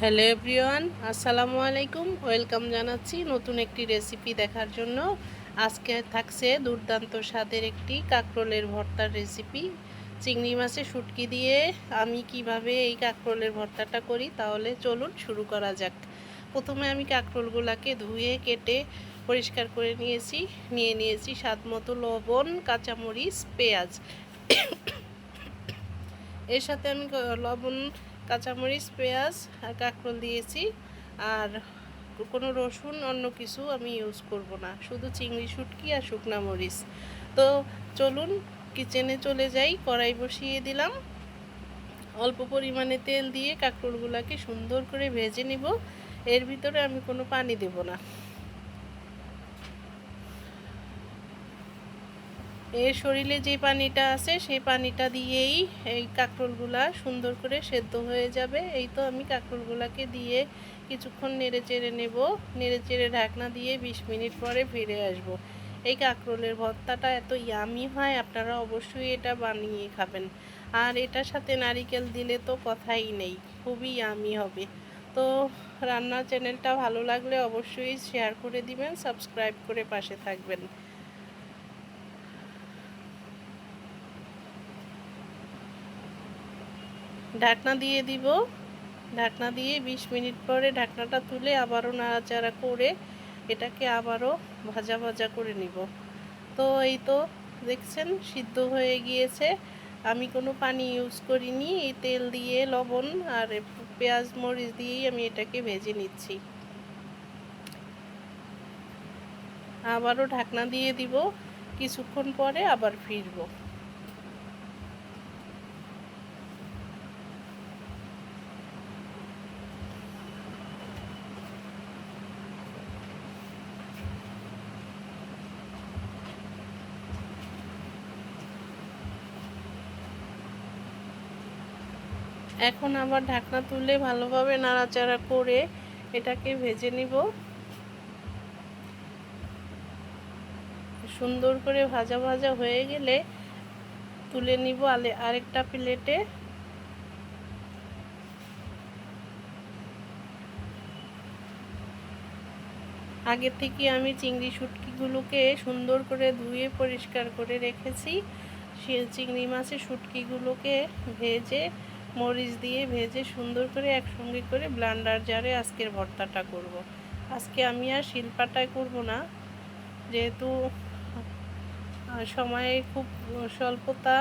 Hello everyone, আসসালামু আলাইকুম। Welcome জানাচ্ছি নতুন একটি রেসিপি দেখার জন্য। আজকে থাকছে দুর্দান্ত স্বাদের একটি কাঁকরোলের ভর্তার রেসিপি। চিংড়ি মাছে শুটকি দিয়ে আমি কীভাবে এই কাঁকরোলের ভর্তাটা করি, তাহলে চলুন শুরু করা যাক। প্রথমে আমি কাঁকরোলগুলোকে ধুয়ে, কেটে পরিষ্কার করে নিয়েছি। নিয়ে নিয়েছি স্বাদ মতো লবণ, কাঁচামরিচ, পেঁয়াজ। এর সাথে আমি লবণ কাঁচামরিচ, পেঁয়াজ আর কাঁকরোল দিয়েছি। আর কোনো রসুন, অন্য কিছু আমি ইউজ করব না। শুধু চিংড়ি শুটকি আর শুকনা মরিচ। তো চলুন কিচেনে চলে যাই, কড়াই বসিয়ে দিলাম। অল্প পরিমাণে তেল দিয়ে কাঁকরোলগুলোকে সুন্দর করে ভেজে নিব। এর ভিতরে আমি কোনো পানি দেব না। এর শরীরে যে পানিটা আছে, সেই পানিটা দিয়েই এই কাঁকরোলগুলা সুন্দর করে সেদ্ধ হয়ে যাবে। এই তো আমি কাঁকরোলগুলাকে দিয়ে কিছুক্ষণ নেড়ে চেড়ে নেব। নেড়ে চেড়ে ঢাকনা দিয়ে বিশ মিনিট পরে ফিরে আসব। এই কাঁকরোলের ভর্তাটা এত ইয়ামি হয়, আপনারা অবশ্যই এটা বানিয়ে খাবেন। আর এটার সাথে নারিকেল দিলে তো কথাই নেই, খুবই ইয়ামি হবে। তো রান্নার চ্যানেলটা ভালো লাগলে অবশ্যই শেয়ার করে দিবেন, সাবস্ক্রাইব করে পাশে থাকবেন। ঢাকনা দিয়ে দিব। ঢাকনা দিয়ে ২০ মিনিট পরে ঢাকনাটা তুলে আবারও নাড়াচাড়া করে এটাকে আবারও ভাজা ভাজা করে নিব। তো এই তো দেখছেন সিদ্ধ হয়ে গিয়েছে। আমি কোনো পানি ইউজ করিনি, এই তেল দিয়ে, লবণ আর পেঁয়াজ মরিচ দিয়েই আমি এটাকে ভেজে নিচ্ছি। আবারও ঢাকনা দিয়ে দিব। কিছুক্ষণ পরে আবার ফিরবো। এখন আবার ঢাকনা তুলে ভালোভাবে নাড়াচাড়া করে এটাকে ভেজে নিব। সুন্দর করে ভাজা ভাজা হয়ে গেলে তুলে নিব আলে আরেকটা প্লেটে। আগে থেকে আমি চিংড়ি শুটকিগুলোকে সুন্দর করে ধুয়ে পরিষ্কার করে রেখেছি। সে চিংড়ি মাছের শুটকিগুলোকে ভেজে মরিচ দিয়ে ভেজে সুন্দর করে একসঙ্গে করে ব্লান্ডার জারে আজকের ভর্তাটা করব। আজকে আমি আর শিল্পাটায় করব না, যেহেতু সময়ে খুব স্বল্পতা,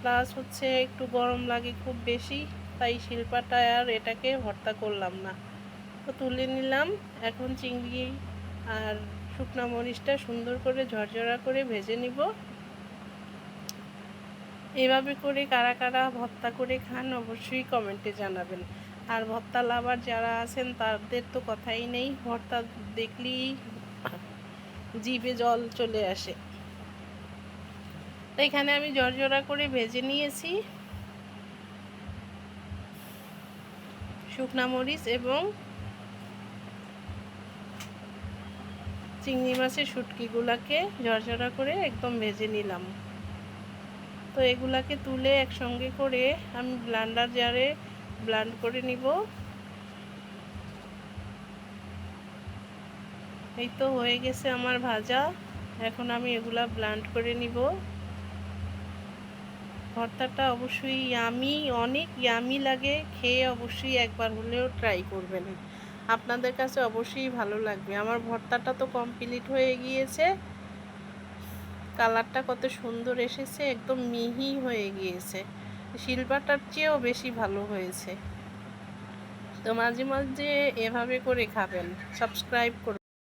প্লাস হচ্ছে একটু গরম লাগে খুব বেশি, তাই শিল্পাটায় আর এটাকে ভর্তা করলাম না তো তুলে নিলাম, এখন চিংড়ি আর শুকনা মরিচটা সুন্দর করে ঝরঝরা করে ভেজে নিব এভাবে করে কারা কারা ভত্তা করে খান, অবশ্যই কমেন্টে জানাবেন। আর ভত্তা লাভার যারা আছেন, তাদের তো কথাই নেই। ভর্তা দেখলেই জিভে জল চলে আসে। তো এখানে আমি জর্জরা করে ভেজে নিয়েছি। শুকনা মরিচ এবং চিংড়ি মাছের শুটকিগুলাকে ঝরঝরা করে একদম ভেজে নিলাম। তো এগুলাকে তুলে একসঙ্গে করে আমি ব্লান্ডার জারে ব্লান্ড করে নিব। এই তো হয়ে গেছে আমার ভাজা। এখন আমি এগুলা ব্লান্ড করে নিব। ভর্তাটা অবশ্যই ইয়ামি অনেক ইয়ামি লাগে। খেয়ে অবশ্যই একবার হলেও ট্রাই করবেন। আপনাদের কাছে অবশ্যই ভালো লাগবে। আমার ভর্তাটা তো কমপ্লিট হয়ে গিয়েছে। কালারটা কত সুন্দর এসেছে, একদম মিহি হয়ে গিয়েছে। শিল্পাটার চেয়েও বেশি ভালো হয়েছে। তো মাঝে মাঝে এভাবে করে খাবেন, সাবস্ক্রাইব করুন।